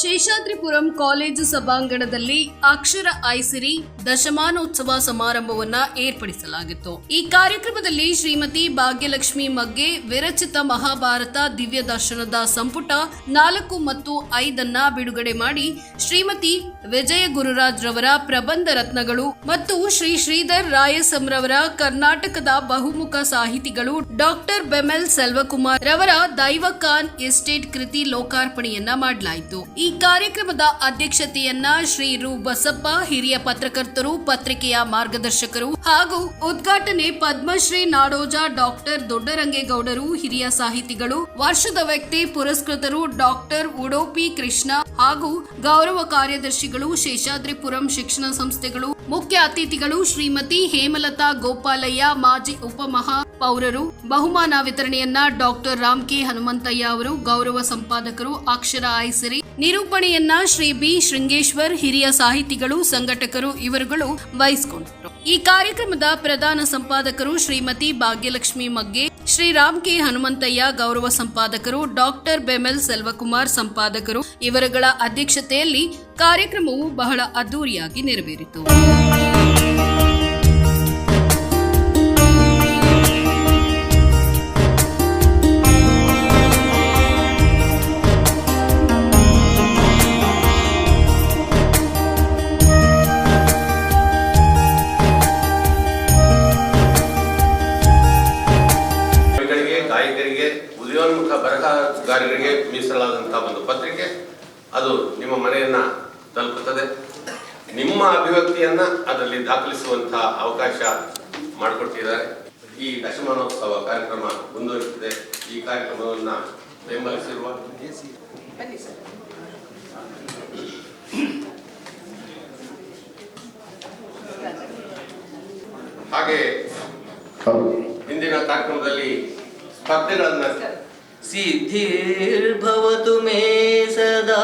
Seshadripuram college ಸಭಾಂಗಣದಲ್ಲಿ ಅಕ್ಷರ ಐಸಿರಿ ದಶಮಾನೋತ್ಸವ ಸಮಾರಂಭವನ್ನ ಏರ್ಪಡಿಸಲಾಗಿತ್ತು. ಈ ಕಾರ್ಯಕ್ರಮದಲ್ಲಿ ಶ್ರೀಮತಿ ಭಾಗ್ಯಲಕ್ಷ್ಮಿ ಮಗ್ಗೆ ವಿರಚಿತ ಮಹಾಭಾರತ ದಿವ್ಯ ದರ್ಶನದ ಸಂಪುಟ ನಾಲ್ಕು ಮತ್ತು ಐದನ್ನ ಬಿಡುಗಡೆ ಮಾಡಿ ಶ್ರೀಮತಿ ವಿಜಯ ಗುರುರಾಜ್ ರವರ ಪ್ರಬಂಧ ರತ್ನಗಳು ಮತ್ತು ಶ್ರೀ ಶ್ರೀಧರ್ ರಾಯಸಂರವರ ಕರ್ನಾಟಕದ ಬಹುಮುಖ ಸಾಹಿತಿಗಳು ಡಾಕ್ಟರ್ ಬೆಮೆಲ್ ಸೆಲ್ವಕುಮಾರ್ ರವರ ದೈವಕಾನ್ ಎಸ್ಟೇಟ್ ಕೃತಿ ಲೋಕಾರ್ಪಣೆಯನ್ನ ಮಾಡಲಾಯಿತು. ಈ ಕಾರ್ಯಕ್ರಮದ ಅಧ್ಯಕ್ಷತೆಯನ್ನ ಶ್ರೀ ರು ಬಸಪ್ಪ ಹಿರಿಯ ಪತ್ರಕರ್ತರು, ಪತ್ರಿಕೆಯ ಮಾರ್ಗದರ್ಶಕರು ಹಾಗೂ ಉದ್ಘಾಟನೆ ಪದ್ಮಶ್ರೀ ನಾಡೋಜ ಡಾಕ್ಟರ್ ದೊಡ್ಡರಂಗೇಗೌಡರು, ಹಿರಿಯ ಸಾಹಿತಿಗಳು, ವರ್ಷದ ವ್ಯಕ್ತಿ ಪುರಸ್ಕೃತರು ಡಾಕ್ಟರ್ ಉಡೋಪಿ ಕೃಷ್ಣ ಹಾಗೂ ಗೌರವ ಕಾರ್ಯದರ್ಶಿಗಳು, ಶೇಷಾದ್ರಿಪುರಂ ಶಿಕ್ಷಣ ಸಂಸ್ಥೆಗಳು, ಮುಖ್ಯ ಅತಿಥಿಗಳು ಶ್ರೀಮತಿ ಹೇಮಲತಾ ಗೋಪಾಲಯ್ಯ, ಮಾಜಿ ಉಪಮಹಾ ಪೌರರು, ಬಹುಮಾನ ವಿತರಣೆಯನ್ನ ಡಾಕ್ಟರ್ ರಾಮ್ ಕೆ ಹನುಮಂತಯ್ಯ ಅವರು, ಗೌರವ ಸಂಪಾದಕರು ಅಕ್ಷರ ಐಸಿರಿ ನಿರೂಪಣೆಯನ್ನ ಶ್ರೀ ಬಿ ಶೃಂಗೇಶ್ವರ್ ಹಿರಿಯ ಸಾಹಿತಿಗಳು, ಸಂಘಟಕರು ಇವರುಗಳು ವಹಿಸಿಕೊಂಡರು. ಈ ಕಾರ್ಯಕ್ರಮದ ಪ್ರಧಾನ ಸಂಪಾದಕರು ಶ್ರೀಮತಿ ಭಾಗ್ಯಲಕ್ಷ್ಮಿ ಮಗ್ಗೆ, ಶ್ರೀ ರಾಮ್ ಕೆ ಹನುಮಂತಯ್ಯ ಗೌರವ ಸಂಪಾದಕರು, ಡಾಕ್ಟರ್ ಬೆಮೆಲ್ ಸೆಲ್ವಕುಮಾರ್ ಸಂಪಾದಕರು ಇವರುಗಳ ಅಧ್ಯಕ್ಷತೆಯಲ್ಲಿ ಕಾರ್ಯಕ್ರಮವು ಬಹಳ ಅದ್ದೂರಿಯಾಗಿ ನೆರವೇರಿತು. ಬರಹಗಾರರಿಗೆ ಮೀಸಲಾದಂತಹ ಒಂದು ಪತ್ರಿಕೆ ಅದು ನಿಮ್ಮ ಮನೆಯನ್ನ ತಲುಪುತ್ತದೆ. ನಿಮ್ಮ ಅಭಿವ್ಯಕ್ತಿಯನ್ನ ಅದರಲ್ಲಿ ದಾಖಲಿಸುವಂತಹ ಅವಕಾಶ ಮಾಡಿಕೊಟ್ಟಿದ್ದಾರೆ ಈ ದಶಮಾನೋತ್ಸವ ಕಾರ್ಯಕ್ರಮ ಮುಂದುವರಿಸಿದೆ ಈ ಕಾರ್ಯಕ್ರಮವನ್ನ ಬೆಂಬಲಿಸಿರುವ ಹಾಗೆ ಹಿಂದಿನ ಕಾರ್ಯಕ್ರಮದಲ್ಲಿ ಸ್ಪರ್ಧೆಗಳನ್ನ सिद्धिर्भवतु मे सदा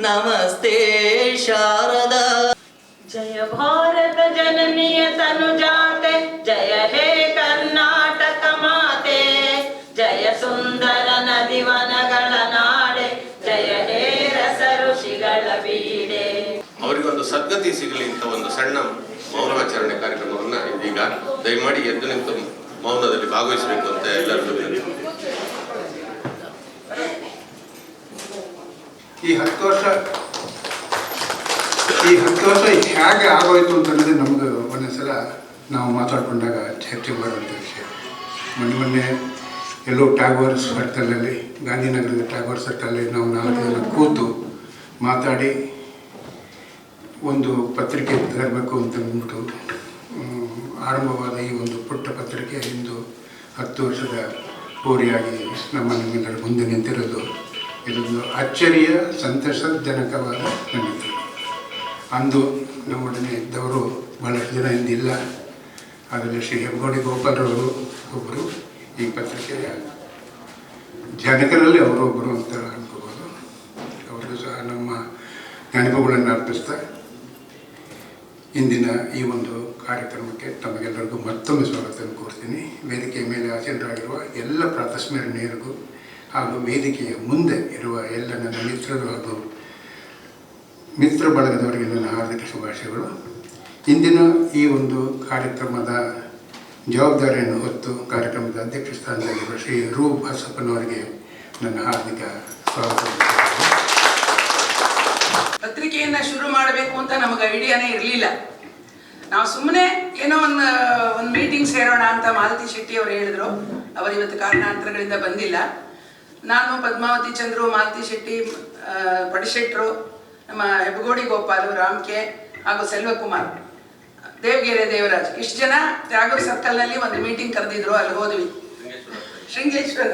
नमस्ते शारदा जय भारत जननीय तनुजाते जय हे कर्नाटक माते जय ಸುಂದರ ನದಿವನಗಳ ನಾಡೆ ಜಯ ಹೇ ರಸ ಋಷಿಗಳ ಬೀಡೆ ಅವರಿಗೊಂದು ಸದ್ಗತಿ ಸಿಗಲಿ ಅಂತ ಒಂದು ಸಣ್ಣ ಮೌನಾಚರಣೆ ಕಾರ್ಯಕ್ರಮವನ್ನ ಇದೀಗ ದಯಮಾಡಿ ಎದ್ದು ನಿಂತು ಮೌನದಲ್ಲಿ ಭಾಗವಹಿಸಬೇಕು ಅಂತ ಎಲ್ಲರಿಗೂ. ಈ ಹತ್ತು ವರ್ಷ, ಈ ಹತ್ತು ವರ್ಷ ಹೇಗೆ ಆಗೋಯ್ತು ಅಂತಂದರೆ ನಮ್ಗೆ ಒಂದೊಂದ್ಸಲ ನಾವು ಮಾತಾಡ್ಕೊಂಡಾಗ ಚರ್ಚೆ ಮಾಡುವಂಥ ವಿಷಯ ಮೊನ್ನೆ ಮೊನ್ನೆ ಎಲ್ಲೋ ಟ್ಯಾಗೋರ್ ಸರ್ಕಲಲ್ಲಿ, ಗಾಂಧಿನಗರದ ಟ್ಯಾಗೋರ್ ಸರ್ಕಲಲ್ಲಿ ನಾವು ನಾಲ್ಕು ಜನ ಕೂತು ಮಾತಾಡಿ ಒಂದು ಪತ್ರಿಕೆ ತರಬೇಕು ಅಂತ ಅಂದ್ಬಿಟ್ಟು ಆರಂಭವಾದ ಈ ಒಂದು ಹತ್ತು ವರ್ಷದ ಪೂರಿಯಾಗಿ ನಮ್ಮ ನಿಮ್ಮೆಲ್ಲರ ಮುಂದೆ ನಿಂತಿರೋದು ಇದೊಂದು ಅಚ್ಚರಿಯ, ಸಂತಸಜನಕವಾದ ನಂಬಿಕೆ. ಅಂದು ನಮ್ಮೊಡನೆ ಇದ್ದವರು ಬಹಳಷ್ಟು ಜನ ಇಂದಿಲ್ಲ. ಅದರಲ್ಲಿ ಶ್ರೀ ಹೆಬ್ಬಗೋಡಿ ಗೋಪಾಲರವರು ಒಬ್ಬರು ಈ ಪತ್ರಿಕೆಯ ಜನಕರಲ್ಲಿ ಅವರೊಬ್ಬರು ಅಂತ ಅನ್ಕೋಬೋದು. ಅವರು ಸಹ ನಮ್ಮ ನೆನಪುಗಳನ್ನು ಅರ್ಪಿಸ್ತಾ ಇಂದಿನ ಈ ಒಂದು ಕಾರ್ಯಕ್ರಮಕ್ಕೆ ತಮಗೆಲ್ಲರಿಗೂ ಮತ್ತೊಮ್ಮೆ ಸ್ವಾಗತವನ್ನು ಕೋರ್ತೀನಿ. ವೇದಿಕೆಯ ಮೇಲೆ ಆಸೀನರಾಗಿರುವ ಎಲ್ಲ ಪ್ರಾತಸ್ಮರಣೀಯರಿಗೂ ಹಾಗೂ ವೇದಿಕೆಯ ಮುಂದೆ ಇರುವ ಎಲ್ಲ ನನ್ನ ಮಿತ್ರರು ಹಾಗೂ ಮಿತ್ರ ಬಳಗದವರಿಗೆ ನನ್ನ ಹಾರ್ದಿಕ ಶುಭಾಶಯಗಳು. ಇಂದಿನ ಈ ಒಂದು ಕಾರ್ಯಕ್ರಮದ ಜವಾಬ್ದಾರಿಯನ್ನು ಹೊತ್ತು ಕಾರ್ಯಕ್ರಮದ ಅಧ್ಯಕ್ಷ ಸ್ಥಾನದಲ್ಲಿರುವ ಶ್ರೀ ರೂ ಬಸಪ್ಪನವರಿಗೆ ನನ್ನ ಹಾರ್ದಿಕ ಸ್ವಾಗತ ಪತ್ರಿಕೆಯನ್ನು ಶುರು ಮಾಡಬೇಕು ಅಂತ ನಮಗೆ ಐಡಿಯಾನೇ ಇರಲಿಲ್ಲ. ನಾವು ಸುಮ್ಮನೆ ಏನೋ ಒಂದು ಒಂದು ಮೀಟಿಂಗ್ ಸೇರೋಣ ಅಂತ ಮಾಲತಿ ಶೆಟ್ಟಿ ಅವರು ಹೇಳಿದ್ರು. ಅವರು ಇವತ್ತು ಕಾರಣಾಂತರಗಳಿಂದ ಬಂದಿಲ್ಲ. ನಾನು ಪದ್ಮಾವತಿ ಚಂದ್ರು ಮಾಲತಿ ಶೆಟ್ಟಿ ಪಡಿಶೆಟ್ರು ನಮ್ಮ ಹೆಬ್ಬಗೋಡಿ ಗೋಪಾಲು ರಾಮ್ಕೆ ಹಾಗೂ ಸೆಲ್ವಕುಮಾರ್. ದೇವಗೆರೆ ದೇವರಾಜ್. ಇಷ್ಟು ಜನ ತ್ಯಾಗೂರ್ ಸರ್ಕಲ್ನಲ್ಲಿ ಒಂದು ಮೀಟಿಂಗ್ ಕರೆದಿದ್ರು ಅಲ್ಲಿ ಹೋದ್ವಿ. ಶೃಂಗೇಶ್ವರ.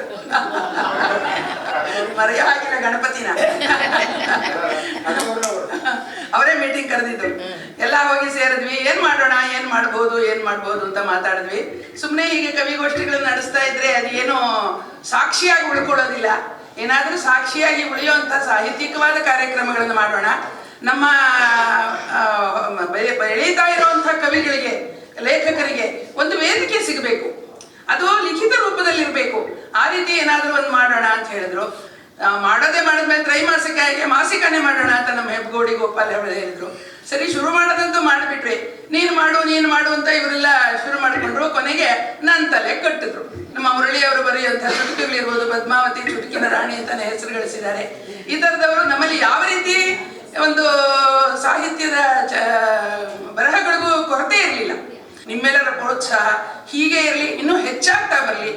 ಮರೆಯಾಗಿಲ್ಲ ಗಣಪತಿನ. ಅವರೇ ಮೀಟಿಂಗ್ ಕರೆದಿದ್ದು. ಎಲ್ಲ ಹೋಗಿ ಸೇರಿದ್ವಿ. ಏನ್ ಮಾಡೋಣ? ಏನ್ ಮಾಡ್ಬೋದು? ಏನ್ ಮಾಡ್ಬೋದು ಅಂತ ಮಾತಾಡಿದ್ವಿ. ಸುಮ್ಮನೆ ಹೀಗೆ ಕವಿಗೋಷ್ಠಿಗಳನ್ನ ನಡೆಸ್ತಾ ಇದ್ರೆ ಅದೇನು ಸಾಕ್ಷಿಯಾಗಿ ಉಳ್ಕೊಳ್ಳೋದಿಲ್ಲ. ಏನಾದರೂ ಸಾಕ್ಷಿಯಾಗಿ ಉಳಿಯುವಂತ ಸಾಹಿತ್ಯಿಕವಾದ ಕಾರ್ಯಕ್ರಮಗಳನ್ನು ಮಾಡೋಣ. ನಮ್ಮ ಆ, ಬೆಳೆ- ಬೆಳೀತಾ ಇರುವಂತಹ ಕವಿಗಳಿಗೆ ಲೇಖಕರಿಗೆ ಒಂದು ವೇದಿಕೆ ಸಿಗಬೇಕು. ಅದು ಲಿಖಿತ ರೂಪದಲ್ಲಿರಬೇಕು. ರೀತಿ ಏನಾದರೂ ಒಂದು ಮಾಡೋಣ ಅಂತ ಹೇಳಿದ್ರು. ಆ, ಮಾಡೋದೇ ಮಾಡಿದ್ಮೇಲೆ ಹೇಗೆ ಮಾಸಿಕನೇ ಮಾಡೋಣ ಅಂತ ನಮ್ಮ ಹೆಬ್ಬಗೋಡಿ ಗೋಪಾಲ್ ಅವರು ಹೇಳಿದ್ರು. ಸರಿ, ಶುರು ಮಾಡೋದಂತೂ ಮಾಡಿಬಿಟ್ರಿ. ನೀನು ಮಾಡು ನೀನು ಮಾಡು ಅಂತ ಇವರೆಲ್ಲ ಶುರು ಮಾಡಿಕೊಂಡ್ರು. ಕೊನೆಗೆ ನನ್ನ ತಲೆ ಕಟ್ಟಿದ್ರು. ನಮ್ಮ ಮುರಳಿಯವರು ಬರೆಯುವಂಥ ಚುಟುಕಿಗಳಿರ್ಬೋದು, ಪದ್ಮಾವತಿ, ಚುಟುಕಿನ ರಾಣಿ ಅಂತಾನೆ ಹೆಸರು ಗಳಿಸಿದ್ದಾರೆ. ಈ ಥರದವರು ನಮ್ಮಲ್ಲಿ ಯಾವ ರೀತಿ ಒಂದು ಸಾಹಿತ್ಯದ ಚ, ಬರಹಗಳಿಗೂ ಕೊರತೆ ಇರಲಿಲ್ಲ. ನಿಮ್ಮೆಲ್ಲರ ಪ್ರೋತ್ಸಾಹ ಹೀಗೆ ಇರಲಿ, ಇನ್ನೂ ಹೆಚ್ಚಾಗ್ತಾ ಬರಲಿ.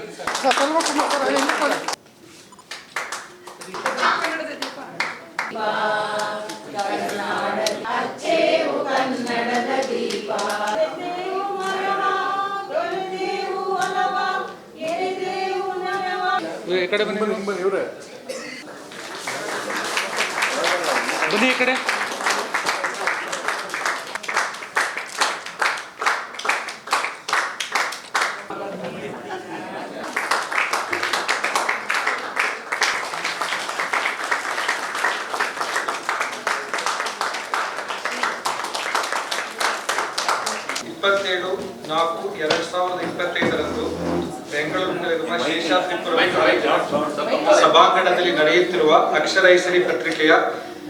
ಈ ಕಡೆ ಬನ್ನಿ ಬನ್ನಿ ಇವ್ರೆ. ಬನ್ನಿ ಈ ಕಡೆ ಇಪ್ಪತ್ತೇಳು ನಾಲ್ಕು ಎರಡು ಸಾವಿರದ ಇಪ್ಪತ್ತೈದರಂದು ಬೆಂಗಳೂರಿನಲ್ಲಿರುವ ಶೇಷಾದ್ರಿಪುರ ಸಭಾಂಗಣದಲ್ಲಿ ನಡೆಯುತ್ತಿರುವ ಅಕ್ಷರೈಸರಿ ಪತ್ರಿಕೆಯ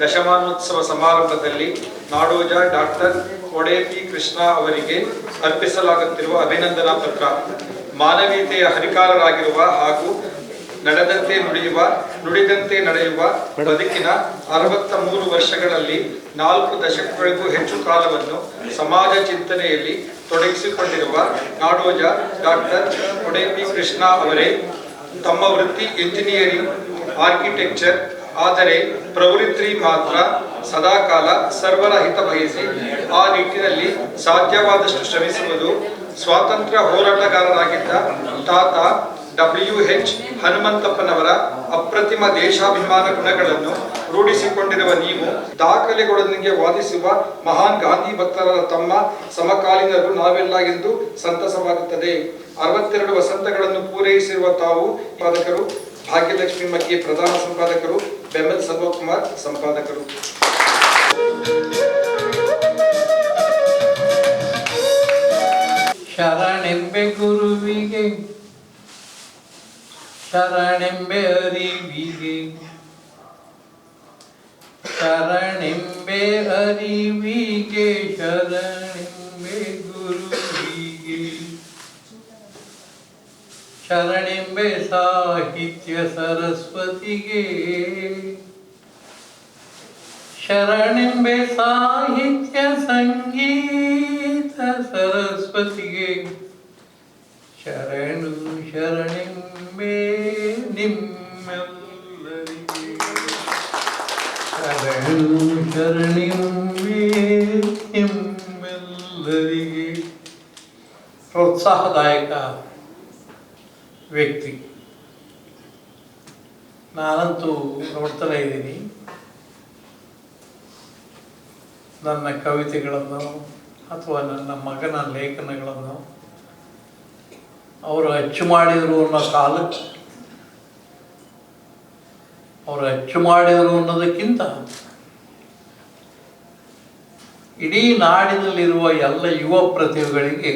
ದಶಮಾನೋತ್ಸವ ಸಮಾರಂಭದಲ್ಲಿ ನಾಡೋಜ ಡಾಕ್ಟರ್ ಒಡೆಪಿ ಕೃಷ್ಣ ಅವರಿಗೆ ಅರ್ಪಿಸಲಾಗುತ್ತಿರುವ ಅಭಿನಂದನಾ ಪತ್ರ. ಮಾನವೀಯತೆಯ ಹರಿಕಾರರಾಗಿರುವ ಹಾಗೂ ನಡೆದಂತೆ ನುಡಿಯುವ, ನುಡಿದಂತೆ ನಡೆಯುವ ಬದುಕಿನ ಅರವತ್ತ ಮೂರು ವರ್ಷಗಳಲ್ಲಿ ನಾಲ್ಕು ದಶಕಗಳಿಗೂ ಹೆಚ್ಚು ಕಾಲವನ್ನು ಸಮಾಜ ಚಿಂತನೆಯಲ್ಲಿ ತೊಡಗಿಸಿಕೊಂಡಿರುವ ನಾಡೋಜ ಡಾಕ್ಟರ್ ಒಡೆಪಿ ಕೃಷ್ಣ ಅವರೇ ತಮ್ಮ ವೃತ್ತಿ ಎಂಜಿನಿಯರಿಂಗ್ ಆರ್ಕಿಟೆಕ್ಚರ್ ಆದರೆ ಪ್ರವೃತ್ತಿ ಮಾತ್ರ ಸದಾಕಾಲ ಸರ್ವರ ಹಿತ ಬಯಸಿ ಆ ನಿಟ್ಟಿನಲ್ಲಿ ಸಾಧ್ಯವಾದಷ್ಟು ಶ್ರಮಿಸುವುದು ಸ್ವಾತಂತ್ರ್ಯ ಹೋರಾಟಗಾರರಾಗಿದ್ದ ತಾತ ಡಬ್ಲ್ಯೂ ಎಚ್ ಹನುಮಂತಪ್ಪನವರ ಅಪ್ರತಿಮ ದೇಶಾಭಿಮಾನ ಗುಣಗಳನ್ನು ರೂಢಿಸಿಕೊಂಡಿರುವ ನೀವು, ದಾಖಲೆಗಳೊಂದಿಗೆ ವಾದಿಸುವ ಮಹಾನ್ ಗಾಂಧಿ ಭಕ್ತರ ತಮ್ಮ ಸಮಕಾಲೀನರು ನಾವೆಲ್ಲ ಎಂದು ಸಂತಸವಾಗುತ್ತದೆ. ಅರವತ್ತೆರಡು ವಸಂತಗಳನ್ನು ಪೂರೈಸಿರುವ ತಾವು ಸಂಪಾದಕರು, ಭಾಗ್ಯಲಕ್ಷ್ಮಿ ಮಕ್ಕಿ ಪ್ರಧಾನ ಸಂಪಾದಕರು, ಬೆಂಬಲ್ ಸಲ್ವಕುಮಾರ್ ಸಂಪಾದಕರು. ಶರಣೆಂಬೆ ಗುರುವಿಗೆ ಶರಣೆಂಬೆ ಅರಿವಿಗೆ ಶರಣೆಂಬೆ ಅರಿವಿಗೆ ಶರಣೆಂಬೆ ಗುರುವಿಗೆ ಶರಣೆಂಬೆ ಸಾಹಿತ್ಯ ಸರಸ್ವತಿಗೆ ಶರಣೆಂಬೆ ಸಾಹಿತ್ಯ ಸಂಗೀತ ಸರಸ್ವತಿಗೆ ಶರಣು ಶರಣೆಂಬೆ ನಿಮ್ಮೆಲ್ಲರಿಗೆ ಶರಣು ನಿಮ್ಮೆಲ್ಲರಿಗೆ ಪ್ರೋತ್ಸಾಹದಾಯಕ ವ್ಯಕ್ತಿ. ನಾನಂತೂ ನೋಡ್ತಾನೆ ಇದ್ದೀನಿ. ನನ್ನ ಕವಿತೆಗಳನ್ನು ಅಥವಾ ನನ್ನ ಮಗನ ಲೇಖನಗಳನ್ನು ಅವರು ಹೆಚ್ಚು ಮಾಡಿದರು ಅನ್ನೋ ಕಾಲಕ್ಕೆ ಅವರು ಹೆಚ್ಚು ಮಾಡಿದರು ಅನ್ನೋದಕ್ಕಿಂತ ಇಡೀ ನಾಡಿನಲ್ಲಿರುವ ಎಲ್ಲ ಯುವ ಪ್ರತಿಭೆಗಳಿಗೆ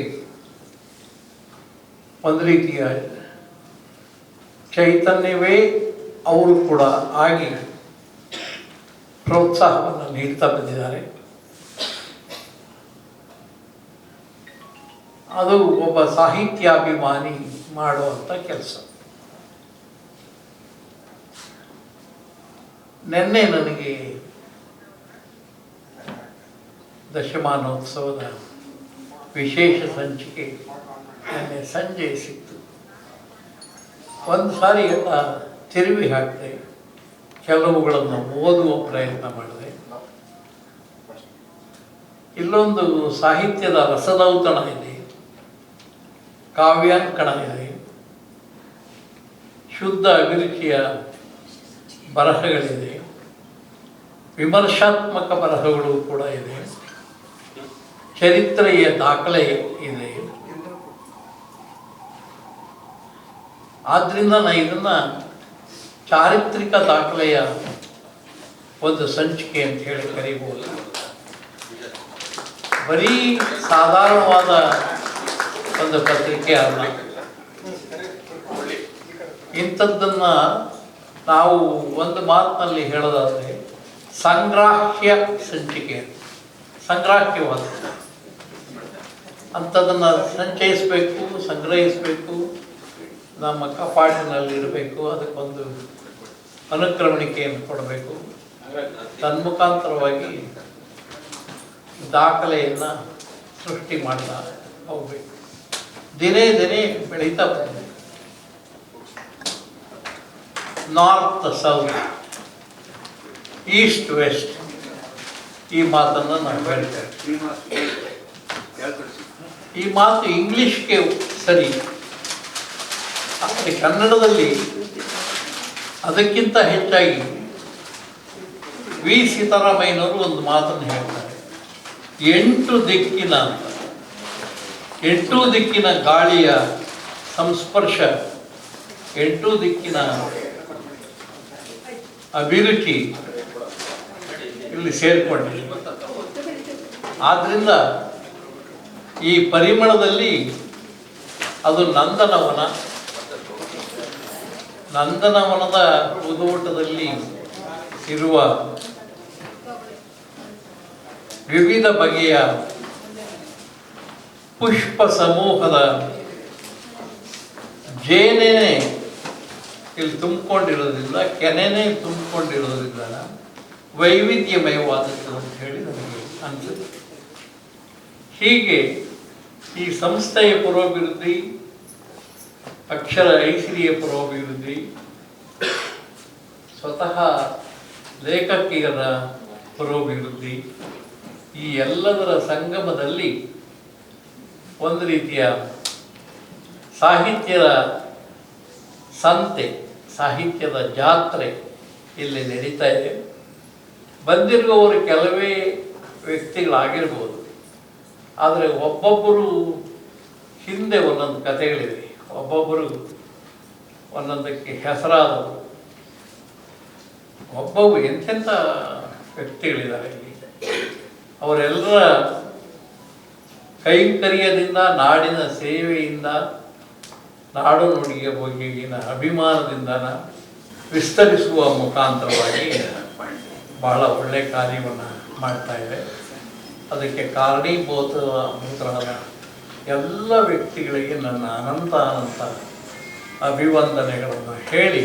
ಒಂದು ರೀತಿಯ ಚೈತನ್ಯವೇ ಅವರು ಕೂಡ ಆಗಿ ಪ್ರೋತ್ಸಾಹವನ್ನು ನೀಡ್ತಾ ಬಂದಿದ್ದಾರೆ. ಅದು ಒಬ್ಬ ಸಾಹಿತ್ಯಾಭಿಮಾನಿ ಮಾಡುವಂಥ ಕೆಲಸ. ನಿನ್ನೆ ನನಗೆ ದಶಮಾನೋತ್ಸವದ ವಿಶೇಷ ಸಂಚಿಕೆ ನಿನ್ನೆ ಸಂಜೆ ಸಿಕ್ತು. ಒಂದು ಸಾರಿ ಎಲ್ಲ ತಿರುವಿ ಹಾಕಿದೆ, ಕೆಲವುಗಳನ್ನು ಓದುವ ಪ್ರಯತ್ನ ಮಾಡಿದೆ. ಇಲ್ಲೊಂದು ಸಾಹಿತ್ಯದ ರಸದೌತಣ ಇದೆ. ಕಾವ್ಯಾಂಕಣ ಇದೆ ಶುದ್ಧ ಅಭಿರುಚಿಯ ಬರಹಗಳಿದೆ. ವಿಮರ್ಶಾತ್ಮಕ ಬರಹಗಳು ಕೂಡ ಇದೆ. ಚರಿತ್ರೆಯ ದಾಖಲೆ ಇದೆ. ಆದ್ದರಿಂದ ನಾನು ಇದನ್ನು ಚಾರಿತ್ರಿಕ ದಾಖಲೆಯ ಒಂದು ಸಂಚಿಕೆ ಅಂತ ಹೇಳಿ ಕರೀಬೋದು. ಬರೀ ಸಾಧಾರಣವಾದ ಒಂದು ಪತ್ರಿಕೆ ಅಲ್ಲ. ಇಂಥದ್ದನ್ನ ನಾವು ಒಂದು ಮಾತಿನಲ್ಲಿ ಹೇಳೋದಾದರೆ ಸಂಗ್ರಾಹ್ಯ ಸಂಚಿಕೆ ಸಂಗ್ರಾಹ್ಯವಾದ ಅಂಥದ್ದನ್ನು ಸಂಚಯಿಸಬೇಕು, ಸಂಗ್ರಹಿಸಬೇಕು, ನಮ್ಮ ಕಪಾಟಿನಲ್ಲಿ ಇರಬೇಕು ಅದಕ್ಕೊಂದು ಅನುಕ್ರಮಣಿಕೆಯನ್ನು ಕೊಡಬೇಕು. ತನ್ಮುಖಾಂತರವಾಗಿ ದಾಖಲೆಯನ್ನು ಸೃಷ್ಟಿ ಮಾಡ್ತಾ ಹೋಗಬೇಕು. ದಿನೇ ದಿನೇ ಬೆಳೀತಾ ಬಂದಿದೆ. ನಾರ್ತ್ ಸೌತ್ ಈಸ್ಟ್ ವೆಸ್ಟ್ ಈ ಮಾತನ್ನು ನಾವು ಹೇಳ್ತೇವೆ. ಈ ಮಾತು ಇಂಗ್ಲಿಷ್ಗೆ ಸರಿ, ಆದರೆ ಕನ್ನಡದಲ್ಲಿ ಅದಕ್ಕಿಂತ ಹೆಚ್ಚಾಗಿ ವಿ. ಸೀತಾರಾಮಯ್ಯನವರು ಒಂದು ಮಾತನ್ನು ಹೇಳ್ತಾರೆ. ಎಂಟು ದಿಕ್ಕಿನ ಎಂಟು ದಿಕ್ಕಿನ ಗಾಳಿಯ ಸಂಸ್ಪರ್ಶ, ಎಂಟು ದಿಕ್ಕಿನ ಅಭಿರುಚಿ ಇಲ್ಲಿ ಸೇರಿಕೊಂಡಿದೆ. ಆದ್ದರಿಂದ ಈ ಪರಿಮಳದಲ್ಲಿ ಅದು ನಂದನವನ. ನಂದನವನದ ಉದೋಟದಲ್ಲಿ ಇರುವ ವಿವಿಧ ಬಗೆಯ ಪುಷ್ಪ ಸಮೂಹದ ಜೇನೇನೆ ಇಲ್ಲಿ ತುಂಬಿಕೊಂಡಿರೋದ್ರಿಂದ, ಕೆನೆನೇ ತುಂಬಿಕೊಂಡಿರೋದ್ರಿಂದ ವೈವಿಧ್ಯಮಯವಾದದ್ದು ಅಂತ ಹೇಳಿ ನನಗೆ ಅನಿಸುತ್ತೆ. ಹೀಗೆ ಈ ಸಂಸ್ಥೆಯ ಪುರೋಭಿವೃದ್ಧಿ, ಅಕ್ಷರ ಐಸಿರಿಯ ಪುರೋಭಿವೃದ್ಧಿ, ಸ್ವತಃ ಲೇಖಕಿಯರ ಪುರೋಭಿವೃದ್ಧಿ, ಈ ಎಲ್ಲದರ ಸಂಗಮದಲ್ಲಿ ಒಂದು ರೀತಿಯ ಸಾಹಿತ್ಯದ ಸಂತೆ, ಸಾಹಿತ್ಯದ ಜಾತ್ರೆ ಇಲ್ಲಿ ನಡೀತಾ ಇದೆ. ಬಂದಿರುವವರು ಕೆಲವೇ ವ್ಯಕ್ತಿಗಳಾಗಿರ್ಬೋದು. ಆದರೆ ಒಬ್ಬೊಬ್ಬರು ಹಿಂದೆ ಒಂದೊಂದು ಕಥೆಗಳಿವೆ. ಒಬ್ಬೊಬ್ಬರು ಒಂದೊಂದಕ್ಕೆ ಹೆಸರಾದವರು. ಒಬ್ಬೊಬ್ಬರು ಎಂಥೆಂಥ ವ್ಯಕ್ತಿಗಳಿದ್ದಾರೆ. ಅವರೆಲ್ಲರ ಕೈಂಕರ್ಯದಿಂದ ನಾಡಿನ ಸೇವೆಯಿಂದ ನಾಡು ನುಡಿಯ ಬಗೆಗಿನ ಅಭಿಮಾನದಿಂದ ವಿಸ್ತರಿಸುವ ಮುಖಾಂತರವಾಗಿ ಬಹಳ ಒಳ್ಳೆ ಕಾರ್ಯವನ್ನು ಮಾಡ್ತಾ ಇದೆ. ಅದಕ್ಕೆ ಕಾರಣೀಭೂತರಾದ ಎಲ್ಲ ವ್ಯಕ್ತಿಗಳಿಗೆ ನನ್ನ ಅನಂತ ಅನಂತ ಅಭಿವಂದನೆಗಳನ್ನು ಹೇಳಿ,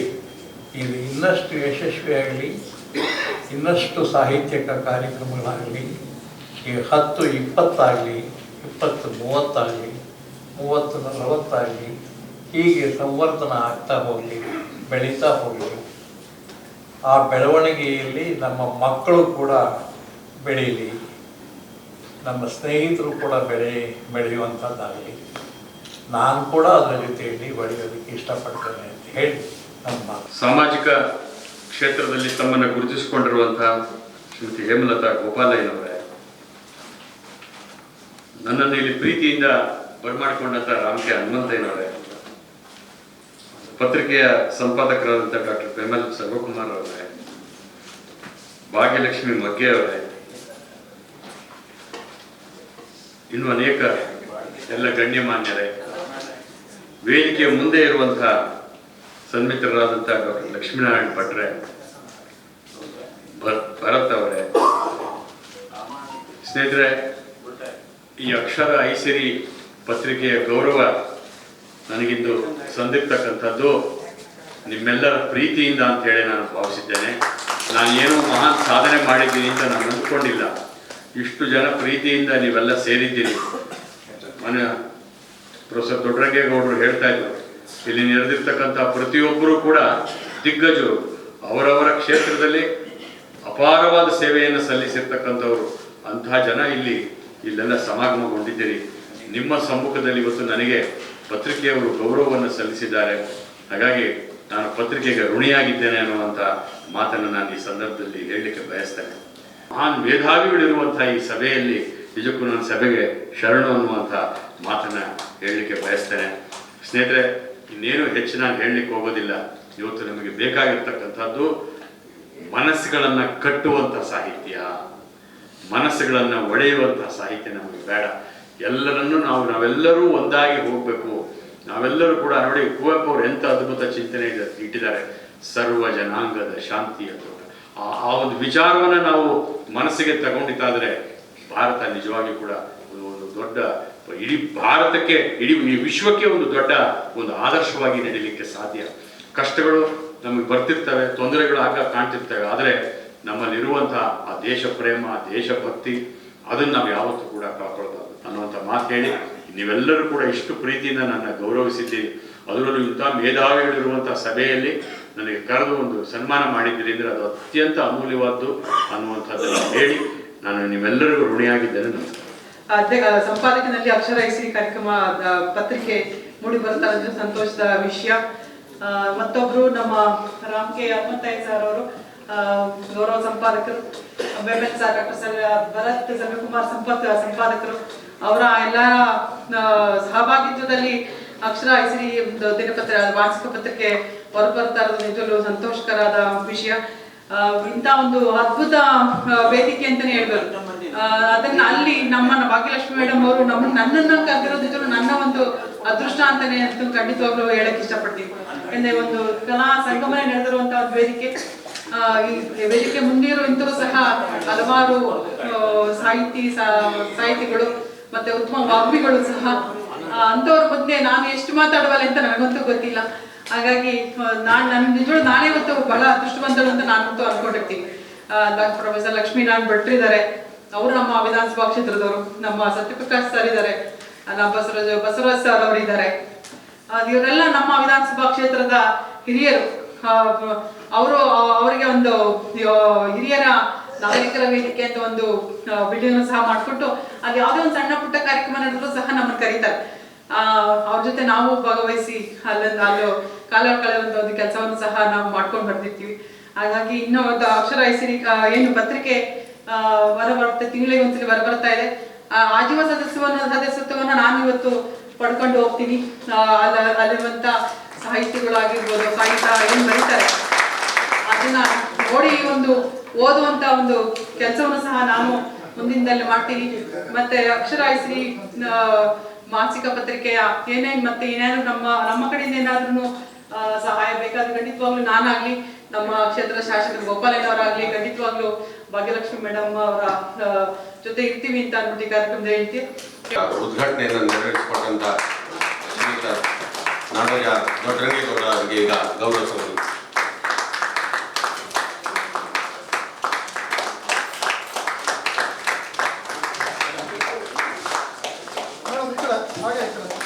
ಇದು ಇನ್ನಷ್ಟು ಯಶಸ್ವಿಯಾಗಲಿ, ಇನ್ನಷ್ಟು ಸಾಹಿತ್ಯಿಕ ಕಾರ್ಯಕ್ರಮಗಳಾಗಲಿ, ಈ ಹತ್ತು ಇಪ್ಪತ್ತಾಗಲಿ ಇಪ್ಪತ್ತು ಮೂವತ್ತಾಗಲಿ ಮೂವತ್ತು ನಲವತ್ತಾಗಲಿ ಹೀಗೆ ಸಂವರ್ಧನ ಆಗ್ತಾ ಹೋಗಲಿ ಬೆಳೀತಾ ಹೋಗಲಿ ಆ ಬೆಳವಣಿಗೆಯಲ್ಲಿ ನಮ್ಮ ಮಕ್ಕಳು ಕೂಡ ಬೆಳೀಲಿ. ನಮ್ಮ ಸ್ನೇಹಿತರು ಕೂಡ ಬೆಳೆ, ಬೆಳೆಯುವಂಥದ್ದಾಗಲಿ. ನಾನು ಕೂಡ ಅದರ ಜೊತೆಯಲ್ಲಿ ಬೆಳೆಯೋದಕ್ಕೆ ಇಷ್ಟಪಡ್ತೇನೆ ಅಂತ ಹೇಳಿ ನಮ್ಮ ಸಾಮಾಜಿಕ ಕ್ಷೇತ್ರದಲ್ಲಿ ತಮ್ಮನ್ನು ಗುರುತಿಸಿಕೊಂಡಿರುವಂತಹ ಶ್ರೀಮತಿ ಹೇಮಲತಾ ಗೋಪಾಲಯ್ಯನವರೇ ನನ್ನನ್ನು ಇಲ್ಲಿ ಪ್ರೀತಿಯಿಂದ ಬರಮಾಡಿಕೊಂಡಂತ ರಾಮಕೆ ಹನುಮಂತಯ್ಯನವರೇ ಪತ್ರಿಕೆಯ ಸಂಪಾದಕರಾದಂಥ ಡಾಕ್ಟರ್ ಪ್ರೇಮಲ್ ಸರ್ವಕುಮಾರ್ ಅವರೇ, ಭಾಗ್ಯಲಕ್ಷ್ಮಿ ಮಗ್ಗೆ ಅವರೇ, ಇನ್ನು ಅನೇಕ ಎಲ್ಲ ಗಣ್ಯಮಾನ್ಯರೇ ವೇದಿಕೆಯ ಮುಂದೆ ಇರುವಂತಹ ಸನ್ಮಿತ್ರರಾದಂಥ ಡಾಕ್ಟರ್ ಲಕ್ಷ್ಮೀನಾರಾಯಣ ಭಟ್ರೆ, ಭರ್- ಭರತ್ ಅವರೇ. ಸ್ನೇಹಿತರೆ ಈ ಅಕ್ಷರ ಐಸಿರಿ ಪತ್ರಿಕೆಯ ಗೌರವ ನನಗಿಂದು ಸಂದಿರ್ತಕ್ಕಂಥದ್ದು ನಿಮ್ಮೆಲ್ಲರ ಪ್ರೀತಿಯಿಂದ ಅಂತ ಹೇಳಿ ನಾನು ಭಾವಿಸಿದ್ದೇನೆ. ನಾನು ಏನು ಮಹಾನ್ ಸಾಧನೆ ಮಾಡಿದ್ದೀನಿ ಅಂತ ನಾನು ಅಂದ್ಕೊಂಡಿಲ್ಲ. ಇಷ್ಟು ಜನ ಪ್ರೀತಿಯಿಂದ ನೀವೆಲ್ಲ ಸೇರಿದ್ದೀರಿ. ಮನೆ ಪ್ರೊಫೆಸರ್ ದೊಡ್ಡರಂಗೇಗೌಡರು ಹೇಳ್ತಾ ಇದ್ರು. ಇಲ್ಲಿ ನೆರೆದಿರ್ತಕ್ಕಂಥ ಪ್ರತಿಯೊಬ್ಬರೂ ಕೂಡ ದಿಗ್ಗಜರು. ಅವರವರ ಕ್ಷೇತ್ರದಲ್ಲಿ ಅಪಾರವಾದ ಸೇವೆಯನ್ನು ಸಲ್ಲಿಸಿರ್ತಕ್ಕಂಥವ್ರು. ಅಂತಹ ಜನ ಇಲ್ಲಿ ಇಲ್ಲೆಲ್ಲ ಸಮಾಗಮಗೊಂಡಿದ್ದೀರಿ. ನಿಮ್ಮ ಸಮ್ಮುಖದಲ್ಲಿ ಇವತ್ತು ನನಗೆ ಪತ್ರಿಕೆಯವರು ಗೌರವವನ್ನು ಸಲ್ಲಿಸಿದ್ದಾರೆ. ಹಾಗಾಗಿ ನಾನು ಪತ್ರಿಕೆಗೆ ಋಣಿಯಾಗಿದ್ದೇನೆ ಅನ್ನುವಂಥ ಮಾತನ್ನು ನಾನು ಈ ಸಂದರ್ಭದಲ್ಲಿ ಹೇಳಲಿಕ್ಕೆ ಬಯಸ್ತೇನೆ. ಮಹಾನ್ ಮೇಧಾವಿಗಳಿರುವಂಥ ಈ ಸಭೆಯಲ್ಲಿ ನಿಜಕ್ಕೂ ನನ್ನ ಸಭೆಗೆ ಶರಣು ಅನ್ನುವಂಥ ಮಾತನ್ನು ಹೇಳಲಿಕ್ಕೆ ಬಯಸ್ತೇನೆ. ಸ್ನೇಹಿತರೆ, ಇನ್ನೇನು ಹೆಚ್ಚು ನಾನು ಹೇಳಲಿಕ್ಕೆ ಹೋಗೋದಿಲ್ಲ. ಇವತ್ತು ನಮಗೆ ಬೇಕಾಗಿರ್ತಕ್ಕಂಥದ್ದು ಮನಸ್ಸುಗಳನ್ನು ಕಟ್ಟುವಂಥ ಸಾಹಿತ್ಯ. ಮನಸ್ಸುಗಳನ್ನು ಒಡೆಯುವಂಥ ಸಾಹಿತ್ಯ ನಮಗೆ ಬೇಡ. ಎಲ್ಲರನ್ನೂ ನಾವು, ನಾವೆಲ್ಲರೂ ಒಂದಾಗಿ ಹೋಗಬೇಕು. ನಾವೆಲ್ಲರೂ ಕೂಡ ನೋಡಿ, ಕುವೆಂಪು ಅವರು ಎಂಥ ಅದ್ಭುತ ಚಿಂತನೆ ಇಟ್ಟಿದ್ದಾರೆ. ಸರ್ವ ಜನಾಂಗದ ಶಾಂತಿಯ ತೋಟ ಆ ಒಂದು ವಿಚಾರವನ್ನು ನಾವು ಮನಸ್ಸಿಗೆ ತಗೊಂಡಿದ್ದಾದರೆ ಭಾರತ ನಿಜವಾಗಿ ಕೂಡ ಒಂದು ದೊಡ್ಡ ಇಡೀ ಭಾರತಕ್ಕೆ, ಇಡೀ ಈ ವಿಶ್ವಕ್ಕೆ ಒಂದು ದೊಡ್ಡ ಒಂದು ಆದರ್ಶವಾಗಿ ನಡೀಲಿಕ್ಕೆ ಸಾಧ್ಯ. ಕಷ್ಟಗಳು ನಮಗೆ ಬರ್ತಿರ್ತವೆ ತೊಂದರೆಗಳು ಆಗ ಕಾಣ್ತಿರ್ತವೆ. ಆದರೆ ನಮ್ಮಲ್ಲಿರುವಂತಹ ಆ ದೇಶ ಪ್ರೇಮ, ಆ ದೇಶಭಕ್ತಿ ಅದನ್ನು ನಾವು ಯಾವತ್ತೂ ಕೂಡ ಕಾಪಾಡಬಾರ್ದು ಅನ್ನುವಂಥ ಮಾತು ಹೇಳಿ ನೀವೆಲ್ಲರೂ ಕೂಡ ಇಷ್ಟು ಪ್ರೀತಿಯಿಂದ ನನ್ನ ಗೌರವಿಸಿದ್ದೀರಿ. ಅದರಲ್ಲೂ ಇಂಥ ಮೇಧಾವಿಗಳಿರುವಂಥ ಸಭೆಯಲ್ಲಿ ನನಗೆ ಕರೆದು ಒಂದು ಸನ್ಮಾನ ಮಾಡಿದ್ದೀರಿ ಅಂದರೆ ಅದು ಅತ್ಯಂತ ಅಮೂಲ್ಯವಾದ್ದು ಅನ್ನುವಂಥದ್ದನ್ನು ಹೇಳಿ ನಾನು ನಿಮ್ಮೆಲ್ಲರಿಗೂ ಋಣಿಯಾಗಿದ್ದೇನೆ. ನಮಸ್ಕಾರ. ಸಂಪಾದಕನಲ್ಲಿ ಅಕ್ಷರ ಐಸಿ ಕಾರ್ಯಕ್ರಮ ಪತ್ರಿಕೆ ಮೂಡಿ ಬರ್ತಾ ಸಂತೋಷದ ವಿಷಯ. ಮತ್ತೊಬ್ರು ನಮ್ಮ ರಾಮ್ ಕೆ ಹನುಮಂತಯ್ಯ ಸರ್ ಅವರು ಗೌರವ ಸಂಪಾದಕರು ಬೆಮೆನ್ ಸರ್ ಡಾಕ್ಟರ್ ಸರ್ ಭರತ್ ಸಮ್ಯಕುಮಾರ್ ಸಂಪತ್, ಸಂಪಾದಕರು, ಅವರ ಎಲ್ಲ ಸಹಭಾಗಿತ್ವದಲ್ಲಿ ಅಕ್ಷರ ಐಸಿರಿ ದಿನಪತ್ರ ವಾರ್ಷಿಕ ಪತ್ರಿಕೆ ಹೊರಬರ್ತಾ ಇರೋದು ನಿಜವಲ್ಲೂ ಸಂತೋಷಕರಾದ ವಿಷಯ. ಇಂಥ ಒಂದು ಅದ್ಭುತ ವೇದಿಕೆ ಅಂತಾನೆ ಹೇಳ್ಬೋದು. ಅದನ್ನ ಅಲ್ಲಿ ನಮ್ಮ ಭಾಗ್ಯಲಕ್ಷ್ಮಿ ಮೇಡಮ್ ಅವರು ನಮ್ಮ, ನನ್ನನ್ನ ಕರೆದಿರೋದು ನಿಜವಾಗ್ಲೂ ನನ್ನ ಒಂದು ಅದೃಷ್ಟ ಅಂತಾನೆ ಅಂತ ಖಂಡಿತವಾಗ್ಲೂ ಹೇಳಕ್ ಇಷ್ಟಪಡ್ತೀನಿ. ಒಂದು ಕಲಾ ಸಂಗಮನೆ ನಡೆದಿರುವಂತಹ ವೇದಿಕೆ. ವೇದಿಕೆ ಮುಂದಿರೋ ಇಂಥವ್ರು ಸಹ ಹಲವಾರು ಸಾಹಿತಿ ಸಾಹಿತಿಗಳು ಮತ್ತೆ ಉತ್ತಮ ವಾಗ್ಮಿಗಳು ಸಹ ಅಂತವ್ರ ಬಗ್ಗೆ ನಾನು ಎಷ್ಟು ಮಾತಾಡುವಲ್ಲ ಅಂತ ನನಗಂತೂ ಗೊತ್ತಿಲ್ಲ. ಹಾಗಾಗಿ ನಾನು, ನಾನ್ ನಿಜವಾಗ್ಲೂ ನಾನೇ ಇವತ್ತು ಬಹಳ ಅದೃಷ್ಟವಂತಳು ಅಂತ ನಾನಂತೂ ಅನ್ಕೊಂಡಿರ್ತೀನಿ. ಪ್ರೊಫೆಸರ್ ಲಕ್ಷ್ಮೀನಾರಾಯಣ್ ಭಟ್ರು ಇದ್ದಾರೆ. ಅವರು ನಮ್ಮ ವಿಧಾನಸಭಾ ಕ್ಷೇತ್ರದವರು, ನಮ್ಮ ಸತ್ಯಪ್ರಕಾಶ್ ಸರ್ ಇದ್ದಾರೆ. ನಮ್ಮ ಬಸವರಾಜ್ ಬಸವರಾಜ್ ಸರ್ ಅವರು ಇದ್ದಾರೆ. ಇವರೆಲ್ಲ ನಮ್ಮ ವಿಧಾನಸಭಾ ಕ್ಷೇತ್ರದ ಹಿರಿಯರು. ಅವರು ಅವರಿಗೆ ಒಂದು ಹಿರಿಯರ ನಾಗರಿಕರ ವೇದಿಕೆ ಅಂತ ಒಂದು ವಿಡಿಯೋನ ಸಹ ಮಾಡಿಕೊಟ್ಟು ಅದು ಯಾವುದೇ ಒಂದು ಸಣ್ಣ ಪುಟ್ಟ ಕಾರ್ಯಕ್ರಮ ನಡೆದ್ರು ಸಹ ನಮ್ಮನ್ನು ಕರೀತಾರೆ. ಅವ್ರ ಜೊತೆ ನಾವು ಭಾಗವಹಿಸಿ ಅಲ್ಲಿಂದ, ಅಲ್ಲಿ ಕಾಲ ಕಳೆದ ಒಂದು ಕೆಲಸವನ್ನು ಸಹ ನಾವು ಮಾಡ್ಕೊಂಡು ಬರ್ತಿರ್ತೀವಿ. ಹಾಗಾಗಿ ಇನ್ನೂ ಒಂದು ಅಕ್ಷರ ಹೆಸರಿ ಏನು ಪತ್ರಿಕೆ ಬರ ಬರುತ್ತೆ, ತಿಂಗಳಿಗೆ ಒಂದ್ಸಲಿ ಬರ ಬರ್ತಾ ಇದೆ. ಆಜೀವ ಸದಸ್ಯವನ್ನು, ಸದಸ್ಯತ್ವವನ್ನು ನಾನು ಇವತ್ತು ಪಡ್ಕೊಂಡು ಹೋಗ್ತೀನಿ. ಅಲ್ಲಿರುವಂತ ಸಾಹಿತಿಗಳಾಗಿರ್ಬೋದು ಸಾಹಿತ್ಯ ಏನು ಬರೀತಾರೆ. ಅದನ್ನ ನೋಡಿ ಒಂದು ಓದುವಂತ ಒಂದು ಕೆಲಸವನ್ನು ಸಹ ನಾನು ಮುಂದಿನದಲ್ಲಿ ಮಾಡ್ತೀನಿ ಮತ್ತೆ ಅಕ್ಷರ ಐಶ್ರೀ ಆ, ಮಾಸಿಕ ಪತ್ರಿಕೆಯ ಏನೇನ್ ಮತ್ತೆ ಏನೇನು ನಮ್ಮ ನಮ್ಮ ಕಡೆಯಿಂದ ಏನಾದ್ರೂ ಸಹಾಯ ಬೇಕಾದ್ರೆ ಖಂಡಿತವಾಗ್ಲೂ ನಾನಾಗ್ಲಿ ನಮ್ಮ ಕ್ಷೇತ್ರದ ಶಾಸಕರು ಗೋಪಾಲಯ್ಯನವರಾಗ್ಲಿ ಖಂಡಿತವಾಗ್ಲೂ ಭಾಗ್ಯಲಕ್ಷ್ಮಿ ಮೇಡಮ್ ಅವರ ಜೊತೆ ಇರ್ತೀವಿ ಅಂತ ಅನ್ಬಿಟ್ಟು ಕಾರ್ಯಕ್ರಮದ ಹೇಳ್ತೀವಿ. ಉದ್ಘಾಟನೆಯನ್ನು ನೆರವೇರಿಸಿಕೊಟ್ಟಂತ ನಾಡೋಜ ಅವರಿಗೆ ಈಗ ಗೌರವಿಸಬಹುದು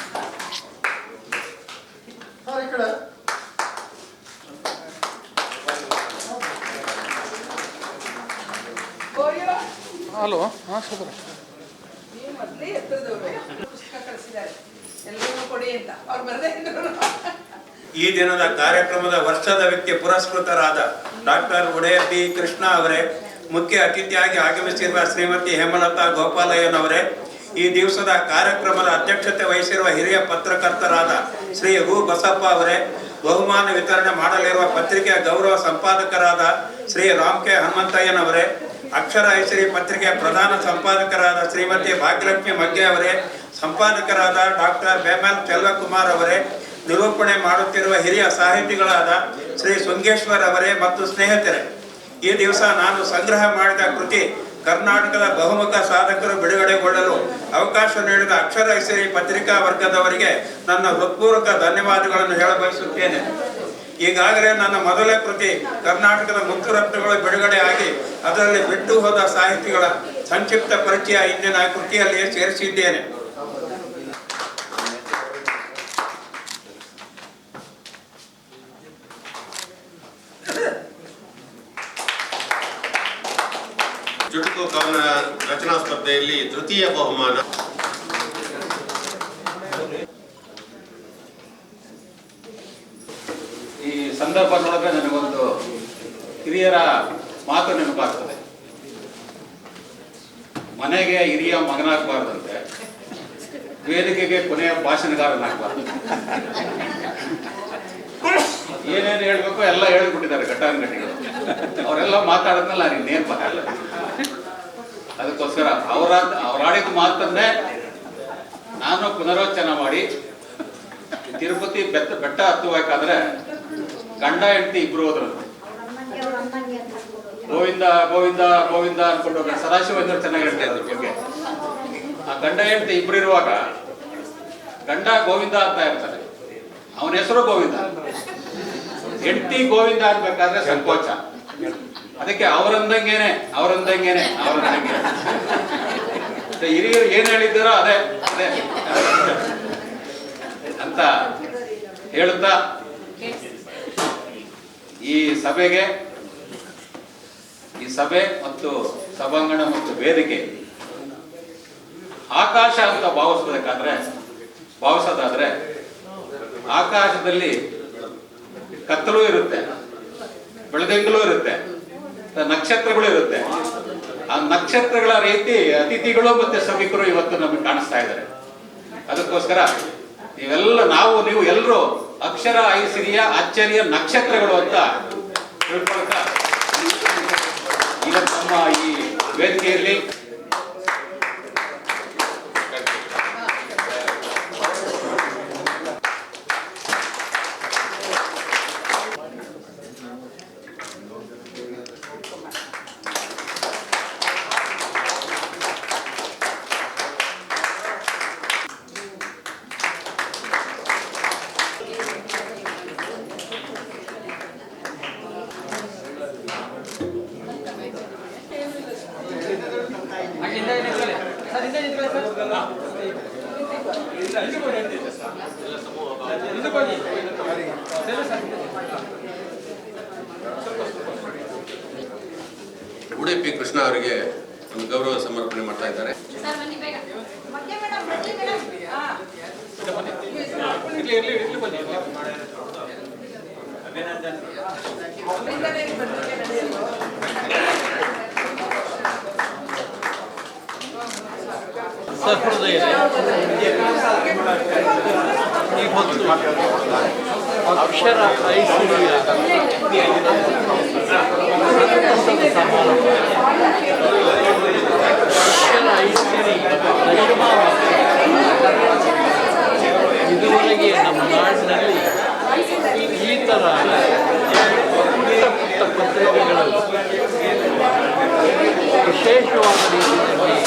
ಹಲೋ ಹಾಂ ಸರ್ ನೀವು ಮೊದಲೇ ಎತ್ತರದವರು. ಪುಸ್ತಕ ಕಳಿಸಿದ್ದಾರೆ. ಎಲ್ಲರಿಗೂ ಕೊಡಿ ಅಂತ. ಅವ್ರು ಬರದೇ ಇದ್ರು. ಈ ದಿನದ ಕಾರ್ಯಕ್ರಮದ ವರ್ಷದ ವ್ಯಕ್ತಿ ಪುರಸ್ಕೃತರಾದ ಡಾಕ್ಟರ್ ಉಡಯ ಪಿ ಕೃಷ್ಣ ಅವರೇ ಮುಖ್ಯ ಅತಿಥಿಯಾಗಿ ಆಗಮಿಸಿರುವ ಶ್ರೀಮತಿ ಹೇಮಲತಾ ಗೋಪಾಲಯ್ಯನವರೇ ಈ ದಿವಸದ ಕಾರ್ಯಕ್ರಮದ ಅಧ್ಯಕ್ಷತೆ ವಹಿಸಿರುವ ಹಿರಿಯ ಪತ್ರಕರ್ತರಾದ ಶ್ರೀ ರು ಬಸಪ್ಪ ಅವರೇ, ಬಹುಮಾನ ವಿತರಣೆ ಮಾಡಲಿರುವ ಪತ್ರಿಕೆಯ ಗೌರವ ಸಂಪಾದಕರಾದ ಶ್ರೀ ರಾಮ್ ಕೆ ಹನುಮಂತಯ್ಯನವರೇ ಅಕ್ಷರ ಐಶ್ವರಿ ಪತ್ರಿಕೆಯ ಪ್ರಧಾನ ಸಂಪಾದಕರಾದ ಶ್ರೀಮತಿ ಭಾಗ್ಯಲಕ್ಷ್ಮಿ ಮಗ್ಗೆ ಅವರೇ, ಸಂಪಾದಕರಾದ ಡಾಕ್ಟರ್ ಬೇಮಲ್ ಚೆಲ್ವಕುಮಾರ್ ಅವರೇ, ನಿರೂಪಣೆ ಮಾಡುತ್ತಿರುವ ಹಿರಿಯ ಸಾಹಿತಿಗಳಾದ ಶ್ರೀ ಸುಂಗೇಶ್ವರ್ ಅವರೇ ಮತ್ತು ಸ್ನೇಹಿತರೆ. ಈ ದಿವಸ ನಾನು ಸಂಗ್ರಹ ಮಾಡಿದ ಕೃತಿ ಕರ್ನಾಟಕದ ಬಹುಮುಖ ಸಾಧಕರು ಬಿಡುಗಡೆಗೊಳ್ಳಲು ಅವಕಾಶ ನೀಡಿದ ಅಕ್ಷರ ಹೆಸರಿ ಪತ್ರಿಕಾ ವರ್ಗದವರಿಗೆ ನನ್ನ ಹೃತ್ಪೂರ್ವಕ ಧನ್ಯವಾದಗಳನ್ನು ಹೇಳ ಬಯಸುತ್ತೇನೆ. ಈಗಾಗಲೇ ನನ್ನ ಮೊದಲ ಕೃತಿ ಕರ್ನಾಟಕದ ಮುತ್ತುರತ್ನಗಳು ಬಿಡುಗಡೆ ಆಗಿ ಅದರಲ್ಲಿ ಬಿಟ್ಟು ಹೋದ ಸಾಹಿತಿಗಳ ಸಂಕ್ಷಿಪ್ತ ಪರಿಚಯ ಇಂದಿನ ಕೃತಿಯಲ್ಲಿ ಸೇರಿಸಿದ್ದೇನೆ. ಚುಟುಕು ಕವನ ರಚನಾ ಸ್ಪರ್ಧೆಯಲ್ಲಿ ತೃತೀಯ ಬಹುಮಾನ. ಈ ಸಂದರ್ಭದೊಳಗೆ ನನಗೊಂದು ಹಿರಿಯರ ಮಾತು ನೆನಪಾಗ್ತದೆ. ಮನೆಗೆ ಹಿರಿಯ ಮಗನಾಗಬಾರ್ದಂತೆ, ವೇದಿಕೆಗೆ ಕೊನೆಯ ಭಾಷಣಗಾರನಾಗಬಾರ್ದು. ಏನೇನು ಹೇಳ್ಬೇಕು ಎಲ್ಲ ಹೇಳ್ಬಿಟ್ಟಿದ್ದಾರೆ ಘಟಾನುಘಟಿಗಳು ಅವರೆಲ್ಲ ಮಾತಾಡಿದ್ಮೇಲೆ ನಾನು ಇನ್ನೇನು ಬರಲ್ಲ. ಅದಕ್ಕೋಸ್ಕರ ಅವರ ಅವರಾಡಿದ ಮಾತನ್ನೇ ನಾನು ಪುನರೋಚನೆ ಮಾಡಿ. ತಿರುಪತಿ ಬೆಟ್ಟ ಬೆಟ್ಟ ಹತ್ತುಬೇಕಾದ್ರೆ ಗಂಡ ಹೆಂಡತಿ ಇಬ್ರು ಹೋದ್ರು. ಗೋವಿಂದ ಗೋವಿಂದ ಗೋವಿಂದ ಅನ್ಕೊಂಡು ಹೋಗ್ತಾರೆ. ಸದಾಶಿವ ಎಂದ್ರೆ ಚೆನ್ನಾಗಿ ಹೇಳ್ತಾ ಇದ್ರು ಬಗ್ಗೆ ಆ ಗಂಡ ಹೆಂಡತಿ ಇಬ್ರು ಇರುವಾಗ ಗಂಡ ಗೋವಿಂದ ಅಂತ ಇರ್ತಾರೆ ಅವನ ಹೆಸರು ಗೋವಿಂದ. ಹೆಂಡತಿ ಗೋವಿಂದ ಅನ್ಬೇಕಾದ್ರೆ ಸಂಕೋಚ. ಅದಕ್ಕೆ ಅವರಂದಂಗೇನೆ ಅವರಂದಂಗೇನೆ ಅವರಂದಂಗೇನೆ. ಹಿರಿಯರು ಏನ್ ಹೇಳಿದ್ದಾರೋ ಅದೇ ಅದೇ. ಅಂತ ಹೇಳುತ್ತಾ? ಈ ಸಭೆಗೆ, ಈ ಸಭೆ ಮತ್ತು ಸಭಾಂಗಣ ಮತ್ತು ವೇದಿಕೆ ಆಕಾಶ ಅಂತ ಭಾವಿಸ್ಬೇಕಾದ್ರೆ, ಭಾವಿಸೋದಾದ್ರೆ ಆಕಾಶದಲ್ಲಿ ಕತ್ತಲು ಇರುತ್ತೆ ಬೆಳದಿಂಗಲು ಇರುತ್ತೆ. ನಕ್ಷತ್ರಗಳು ಇರುತ್ತೆ. ಆ ನಕ್ಷತ್ರಗಳ ರೀತಿ ಅತಿಥಿಗಳು ಮತ್ತೆ ಸಭಿಕರು ಇವತ್ತು ನಮಗೆ ಕಾಣಿಸ್ತಾ ಇದ್ದಾರೆ. ಅದಕ್ಕೋಸ್ಕರ ನೀವೆಲ್ಲ ನಾವು, ನೀವು ಎಲ್ಲರೂ ಅಕ್ಷರ, ಐಸಿರಿಯ, ಅಚ್ಚರಿಯ ನಕ್ಷತ್ರಗಳು ಅಂತ ತಿಳ್ಕೊಳ್ತಾ ಇವತ್ತು ನಮ್ಮ ಈ ವೇದಿಕೆಯಲ್ಲಿ ಉಡುಪಿ ಕೃಷ್ಣ ಅವರಿಗೆ ಒಂದು ಗೌರವ ಸಮರ್ಪಣೆ ಮಾಡ್ತಾ ಇದ್ದಾರೆ ಸಹೃದಯರೇ ಈ ಹೊತ್ತು ಅಕ್ಷರ ಐಶ್ವರ್ಯ ಸಂತಸದ ಸಮಾರಂಭ ಅಕ್ಷರ ಐಶ್ವರ್ಯ ದಶಮಾವಧಿ. ಇದುವರೆಗೆ ನಮ್ಮ ನಾಡಿನಲ್ಲಿ ಈ ಥರ ಪುಟ್ಟ ಪತ್ರಿಕೆಗಳು. ವಿಶೇಷವಾದ ರೀತಿಯಲ್ಲಿ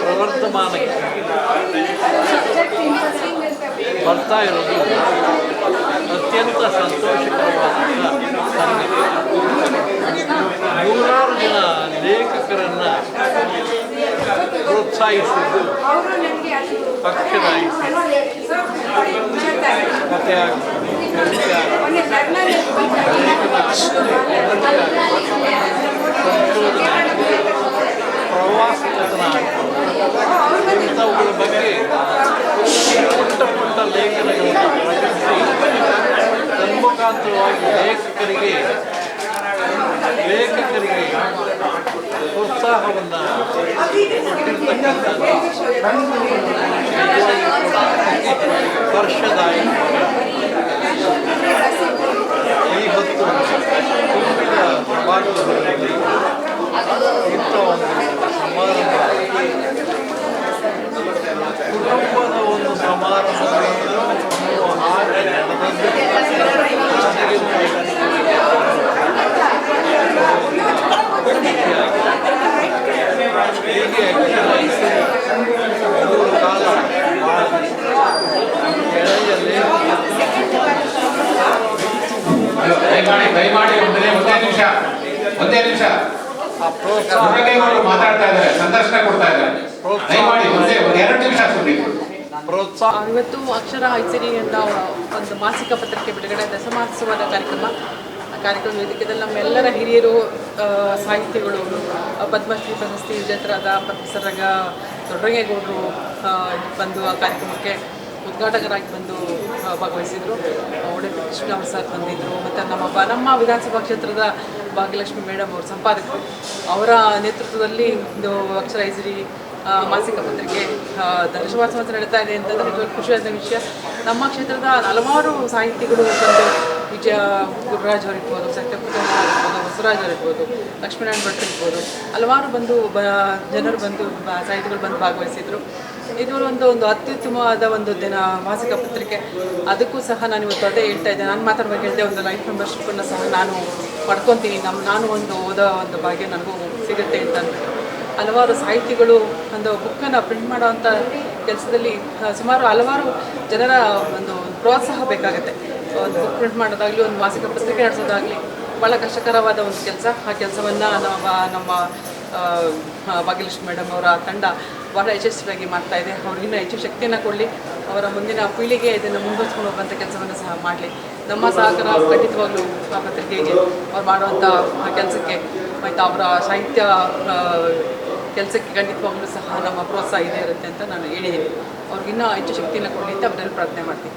ಪ್ರವರ್ತಮಾನಕ್ಕೆ ಬರ್ತಾ ಇರೋದು ಅತ್ಯಂತ ಸಂತೋಷಕರವಾದ ನೂರಾರು ಜನ ಲೇಖಕರನ್ನು ಪ್ರೋತ್ಸಾಹಿಸಿದ್ದು ಅಕ್ಷರ ಕಥೆ ಕವಿತೆ ಸಂಶೋಧನೆ ಪ್ರವಾಸ ಕಥನ ಇಂಥವುಗಳ ಬಗ್ಗೆ ಪುಟ್ಟ ಪುಟ್ಟ ಲೇಖನಗಳನ್ನು ಪ್ರಕಟಿಸಿ ತನ್ಮುಖಾಂತರವಾಗಿ ಲೇಖಕರಿಗೆ ಲೇಖಕರಿಗೆ ಪ್ರೋತ್ಸಾಹವನ್ನು ಹರ್ಷದಾಯಕ ಈ ಹೊತ್ತು ತುಂಬಿದ ಸಭಾಗೃಹದಲ್ಲಿ ಇಂಥ ಒಂದು ಸಮಾರಂಭ ಕುಟುಂಬದ ಒಂದು ಸಮಾರಂಭ ಹಾಗೆ ನನಗೆ ಹೀಗೆ ಅಕ್ಷರೈಸಿ ಮೂರು ಕಾಲ ಎಳೆಯ ದಯಮಾಡಿ ಒಂದೇ ನಿಮಿಷ ಒಂದೇ ನಿಮಿಷ ಮಾತಾಡ್ತಾ ಇದ್ದಾರೆ ಸಂದರ್ಶನ ಕೊಡ್ತಾ ಇದ್ದಾರೆ ದಯಮಾಡಿ ಒಂದೇ ಎರಡು ನಿಮಿಷ ಪ್ರೋತ್ಸಾಹ. ಇವತ್ತು ಅಕ್ಷರ ಐಸಿರಿ ಅಂತ ಒಂದು ಮಾಸಿಕ ಪತ್ರಿಕೆ ಬಿಡುಗಡೆ ದಶಮಾಸವಾದ ಕಾರ್ಯಕ್ರಮ. ಕಾರ್ಯಕ್ರಮ ವೇದಿಕೆಯಲ್ಲಿ ನಮ್ಮೆಲ್ಲರ ಹಿರಿಯರು ಸಾಹಿತ್ಯಗಳು ಪದ್ಮಶ್ರೀ ಪ್ರಶಸ್ತಿ ವಿಜೇತರಾದ ಪ್ರೊಫೆಸರ್ ರಂಗ ದೊಡ್ಡರಂಗೇಗೌಡರು ಬಂದು ಆ ಕಾರ್ಯಕ್ರಮಕ್ಕೆ ಉದ್ಘಾಟಕರಾಗಿ ಬಂದು ಭಾಗವಹಿಸಿದರು. ಒಡೆ ಕೃಷ್ಣ ಸರ್ ಬಂದಿದ್ದರು ಮತ್ತು ನಮ್ಮ ಬ ನಮ್ಮ ವಿಧಾನಸಭಾ ಕ್ಷೇತ್ರದ ಭಾಗ್ಯಲಕ್ಷ್ಮಿ ಮೇಡಮ್ ಅವರು ಸಂಪಾದಕರು. ಅವರ ನೇತೃತ್ವದಲ್ಲಿ ಒಂದು ಅಕ್ಷರ ಐಸಿರಿ ಮಾಸಿಕ ಪತ್ರಿಕೆ ದಶಮಾಸೋತ್ಸವ ನಡೀತಾ ಇದೆ ಅಂತಂದರೆ ನಿಜವಾಗಿ ಖುಷಿಯಾದ ವಿಷಯ. ನಮ್ಮ ಕ್ಷೇತ್ರದ ಹಲವಾರು ಸಾಹಿತಿಗಳು ಬಂದು ವಿಜಯ ಗುರುರಾಜ್ ಅವರಿರ್ಬೋದು ಸತ್ಯಪ್ರಕಾಶ್ ಬಸವರಾಜ್ ಅವರಿರ್ಬೋದು ಲಕ್ಷ್ಮೀನಾರಾಯಣ ಭಟ್ ಇರ್ಬೋದು, ಹಲವಾರು ಬಂದು ಬ ಜನರು ಬಂದು ಸಾಹಿತಿಗಳು ಬಂದು ಭಾಗವಹಿಸಿದರು. ಇದು ಒಂದು ಒಂದು ಅತ್ಯುತ್ತಮವಾದ ಒಂದು ದಿನ, ಮಾಸಿಕ ಪತ್ರಿಕೆ. ಅದಕ್ಕೂ ಸಹ ನಾನು ಇವತ್ತು ಅದೇ ಹೇಳ್ತಾ ಇದ್ದೆ. ನಾನು ಮಾತಾಡುವಾಗ ಹೇಳಿದೆ, ಒಂದು ಲೈಫ್ ಮೆಂಬರ್ಶಿಪ್ಪನ್ನು ಸಹ ನಾನು ಪಡ್ಕೊತೀನಿ. ನಮ್ಮ ನಾನು ಒಂದು ಓದೋ ಒಂದು ಭಾಗ್ಯ ನನಗೂ ಸಿಗುತ್ತೆ ಅಂತ ಹಲವಾರು ಸಾಹಿತಿಗಳು ಒಂದು ಬುಕ್ಕನ್ನು ಪ್ರಿಂಟ್ ಮಾಡೋವಂಥ ಕೆಲಸದಲ್ಲಿ ಸುಮಾರು ಹಲವಾರು ಜನರ ಒಂದು ಪ್ರೋತ್ಸಾಹ ಬೇಕಾಗುತ್ತೆ. ಒಂದು ಪ್ರಿಂಟ್ ಮಾಡೋದಾಗಲಿ, ಒಂದು ಮಾಸಿಕ ಪತ್ರಿಕೆ ನಡೆಸೋದಾಗಲಿ ಭಾಳ ಕಷ್ಟಕರವಾದ ಒಂದು ಕೆಲಸ. ಆ ಕೆಲಸವನ್ನು ನಮ್ಮ ನಮ್ಮ ಭಾಗ್ಯಲಕ್ಷ್ಮಿ ಮೇಡಮ್ ಅವರ ತಂಡ ಬಹಳ ಯಶಸ್ವಿಯಾಗಿ ಮಾಡ್ತಾ ಇದೆ. ಅವ್ರಿಗಿನ್ನ ಹೆಚ್ಚು ಶಕ್ತಿಯನ್ನು ಕೊಡಲಿ. ಅವರ ಮುಂದಿನ ಪೀಳಿಗೆ ಇದನ್ನು ಮುಂದುವರಿಸ್ಕೊಂಡು ಹೋಗುವಂಥ ಕೆಲಸವನ್ನು ಸಹ ಮಾಡಲಿ. ನಮ್ಮ ಸಹಕಾರ ಖಂಡಿತವಾಗ್ಲೂ ಆ ಪತ್ರಿಕೆಗೆ ಅವ್ರು ಮಾಡುವಂಥ ಕೆಲಸಕ್ಕೆ ಮತ್ತು ಅವರ ಸಾಹಿತ್ಯ ಕೆಲಸಕ್ಕೆ ಖಂಡಿತವಾಗ್ಲೂ ಸಹ ನಮ್ಮ ಪ್ರೋತ್ಸಾಹ ಇದೇ ಇರುತ್ತೆ ಅಂತ ನಾನು ಹೇಳಿದ್ದೀನಿ ಅವ್ರಿಗಿನ್ನೂ ಹೆಚ್ಚು ಶಕ್ತಿಯನ್ನು ಕೊಡಲಿ ಅಂತ ಅವರಲ್ಲಿ ಪ್ರಾರ್ಥನೆ ಮಾಡ್ತೀನಿ.